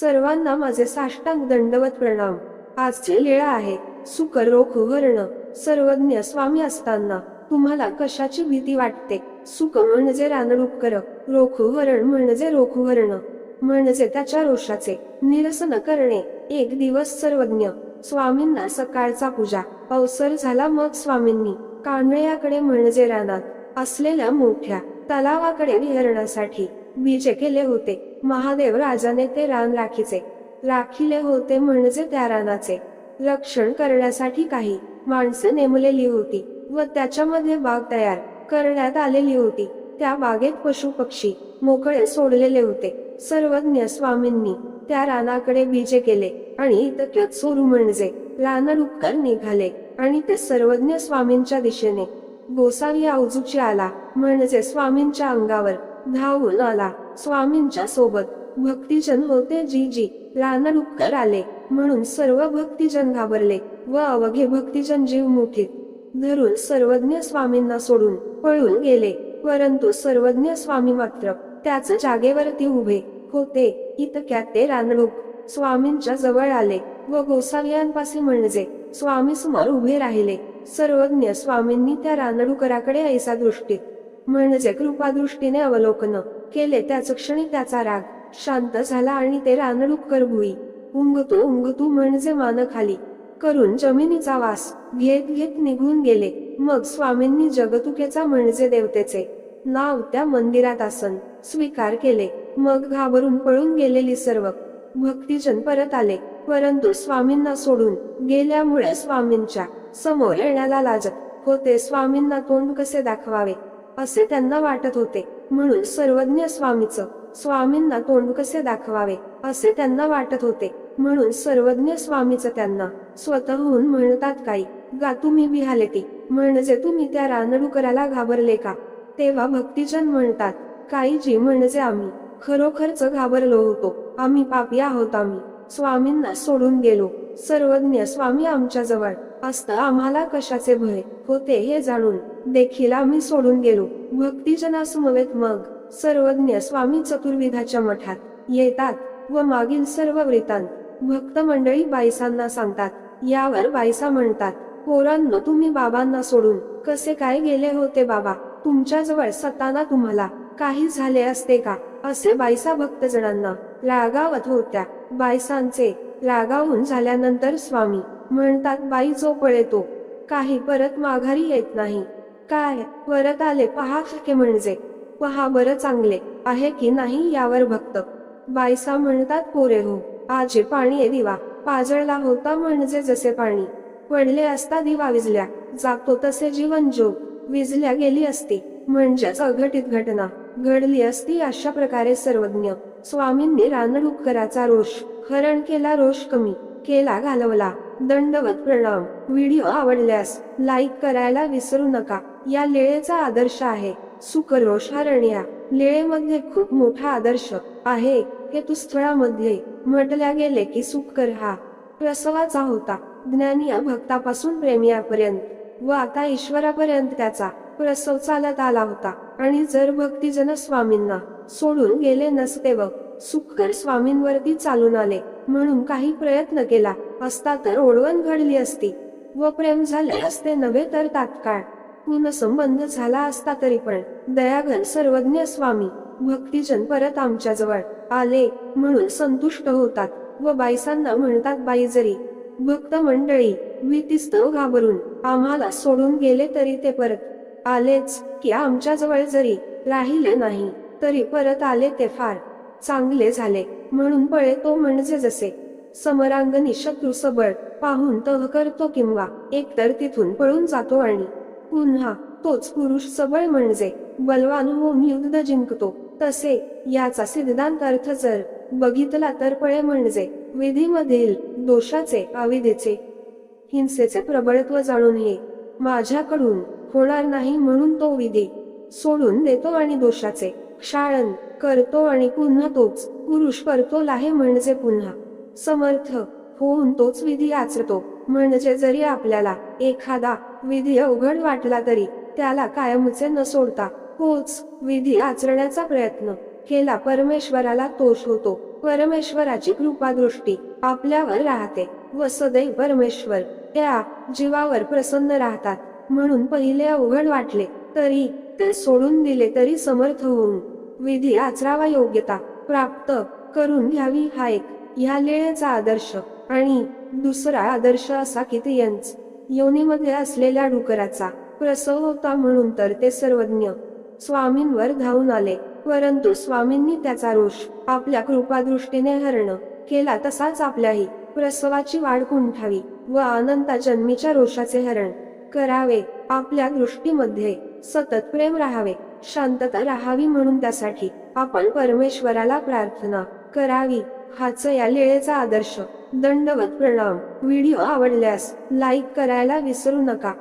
सर्वांना माझे साष्टांग दंडवत प्रणाम. आजचे लीळा आहे. सुकर रोखुवर्ण सर्वज्ञ स्वामी असताना तुम्हाला कशाची भीती वाटते? सुक म्हणजे रानडुक्कर रोखुवरण म्हणजे रोखुवर्ण म्हणजे त्याच्या रोषाचे निरसन करणे. एक दिवस सर्वज्ञ स्वामींना सकाळचा पूजा. अवसर झाला मग स्वामींनी. कानळ्याकडे म्हणजे रानात असलेल्या मोठ्या तलावाकडे विहरणासाठी. बीजे केले होते. महादेव राजाने ते रान राखीचे. राखीले होते म्हणजे त्या रानाचे. रक्षण करण्यासाठी काही माणसं नेमलेली होती व त्याच्यामध्ये बाग तयार करण्यात आलेली होती. त्या बागेत पशु पक्षी मोकळे सोडलेले होते. सर्वज्ञ स्वामींनी त्या रानाकडे बीजे केले आणि इतक्यात सोरू म्हणजे रानडुक्कर निघाले आणि ते सर्वज्ञ स्वामींच्या दिशेने. गोसावी आउजूची आला म्हणजे स्वामींच्या अंगावर धावून आला स्वामींच्या सोबत भक्तिजन होते जी जी रानडुक्कर आले म्हणून सर्व भक्तिजन घाबरले व अवघे भक्तिजन जीव मुठीत धरून सर्वज्ञ स्वामींना सोडून पळून गेले. परंतु सर्वज्ञ स्वामी मात्र त्याच जागेवरती उभे होते. इतक्यात ते रानडूक स्वामींच्या जवळ आले व गोसावियांपासून म्हणजे स्वामी समोर उभे राहिले. सर्वज्ञ स्वामींनी त्या रानडुकराकडे ऐसा दृष्टीत म्हणजे कृपादृष्टीने अवलोकन केले. त्याच क्षणी त्याचा राग शांत झाला आणि ते रानडुक्कर भुई उंगतू उंगतू म्हणजे मान खाली करून जमिनीचा वास घेत घेत निघून गेले. मग स्वामींनी जगतुकेचा म्हणजे देवतेचे नाव त्या मंदिरात आसन स्वीकार केले. मग घाबरून पळून गेलेली सर्व भक्तिजन परत आले. परंतु स्वामींना सोडून गेल्यामुळे स्वामींच्या समोर येण्याला लाजत होते. स्वामींना तोंड कसे दाखवावे? असे त्यांना वाटत होते. म्हणून सर्वज्ञ स्वामीचं स्वामींना तोंड कसे दाखवावे असे त्यांना वाटत होते. म्हणून सर्वज्ञ स्वामीचं त्यांना स्वतःहून म्हणतात काही गा तुम्ही बिहाले ती म्हणजे तुम्ही त्या रानडुकराला घाबरले का? तेव्हा भक्तिजन म्हणतात काही जी म्हणजे आम्ही खरोखरच घाबरलो होतो आम्ही पापी आहोत आम्ही. स्वामींना सोडून गेलो. सर्वज्ञ स्वामी आमच्या जवळ असता आम्हाला कशाचे भय होते हे जाणून देखील आम्ही सोडून गेलो. भक्तिजनासमवेत मग सर्वज्ञ स्वामी चतुर्विधाच्या मठात येतात व मागील सर्व वृत्तांत भक्त मंडळी बाईसांना सांगतात. यावर बाईसा म्हणतात पोरांनो तुम्ही बाबांना सोडून कसे काय गेले होते बाबा? तुमच्याजवळ सताना तुम्हाला काही झाले असते का? असे बाईसा भक्तजनांना रागावत होत्या. बायसांचे रागावून झाल्यानंतर स्वामी म्हणतात बाई जो पळेतो काही परत माघारी येत नाही. काय? परत आले पहा के म्हणजे. पहा बरं चांगले आहे की नाही यावर भक्त. बायसा म्हणतात पोरे हो आजे पाणी दिवा. पाजळला होता म्हणजे जसे पाणी. पडले असता दिवा विजल्या. जातो तसे जीवन जोग. विजल्या गेली असती म्हणजेच अघटित घटना. घडली असती अशा प्रकारे सर्वज्ञ. स्वामींनी रानडुक्कराचा रोष. हरण केला रोष कमी. केला घालवला. दंडवत प्रणाम. व्हिडिओ आवडल्यास लाईक करायला विसरू नका. या लेळेचा आदर्श आहे. सुकरोष हरण लेळेमध्ये खूप मोठा आदर्श आहे हे तुस्थळामध्ये म्हटल्या गेले की सुकर हा प्रसवाचा होता. ज्ञानी भक्तापासून प्रेमियापर्यंत व आता ईश्वरापर्यंत त्याचा प्रसव चालत आला होता. आणि जर भक्तीजन स्वामींना सोडून गेले नसते व सुखकर स्वामींवरती चालून आले. म्हणून काही प्रयत्न केला. असता तर ओळवण घडली असती. व प्रेम झाले असते नव्हे तर तात्काळ. पुनसंबंध झाला असता तरी पण. दयाघन सर्वज्ञ स्वामी. भक्तिजन परत आमच्या जवळ आले म्हणून संतुष्ट होतात. व बाईसांना म्हणतात बाई जरी भक्त मंडळी भीतीस्तव घाबरून आम्हाला सोडून गेले तरी ते परत आलेच की आमच्या जवळ जरी राहिले नाही तरी परत आले ते फार चांगले झाले. म्हणून पळे तो म्हणजे जसे. समरांगणी शत्रू सबळ पाहून तह करतो किंवा एकतर तिथून पळून जातो आणि पुन्हा तोच पुरुष सबळ म्हणजे बलवान होऊन युद्ध जिंकतो. तसे याचा सिद्धांत अर्थ जर बघितला तर पळे म्हणजे विधीमधील दोषाचे अविधेचे हिंसेचे प्रबळत्व जाणून हे माझ्याकडून होणार नाही म्हणून तो विधी सोडून देतो आणि दोषाचे क्षाळन करतो आणि पुन्हा तोच पुरुष परतोल आहे म्हणजे पुन्हा. समर्थ होऊन तोच विधी आचरतो. म्हणजे जरी आपल्याला एखादा विधी अवघड वाटला तरी त्याला कायमचे न सोडता होच विधी आचरण्याचा प्रयत्न केला परमेश्वराला तोष होतो. परमेश्वराची कृपादृष्टी आपल्यावर राहते व सदैव परमेश्वर त्या जीवावर प्रसन्न राहतात. म्हणून पहिले अवघड वाटले तरी ते सोडून दिले तरी समर्थ होऊन विधी आचरावा योग्यता प्राप्त करून घ्यावी हा एक ह्या लेळेचा आदर्श आणि दुसरा आदर्श असा की ते यंच योनीमध्ये असलेल्या डुकराचा प्रसव होता म्हणून तर ते सर्वज्ञ स्वामींवर धावून आले. परंतु स्वामींनी त्याचा रोष आपल्या कृपादृष्टीने हरण केला तसाच आपल्याही प्रसवाची वाढ कुंठावी व अनंता जन्मीच्या रोषाचे हरण करावे. आपल्या दृष्टीमध्ये सतत प्रेम राहावे. शांतता राहावी म्हणून त्यासाठी आपण परमेश्वराला प्रार्थना करावी हाच या लेळेचा आदर्श. दंडवत प्रणाम. व्हिडिओ आवडल्यास लाईक करायला विसरू नका.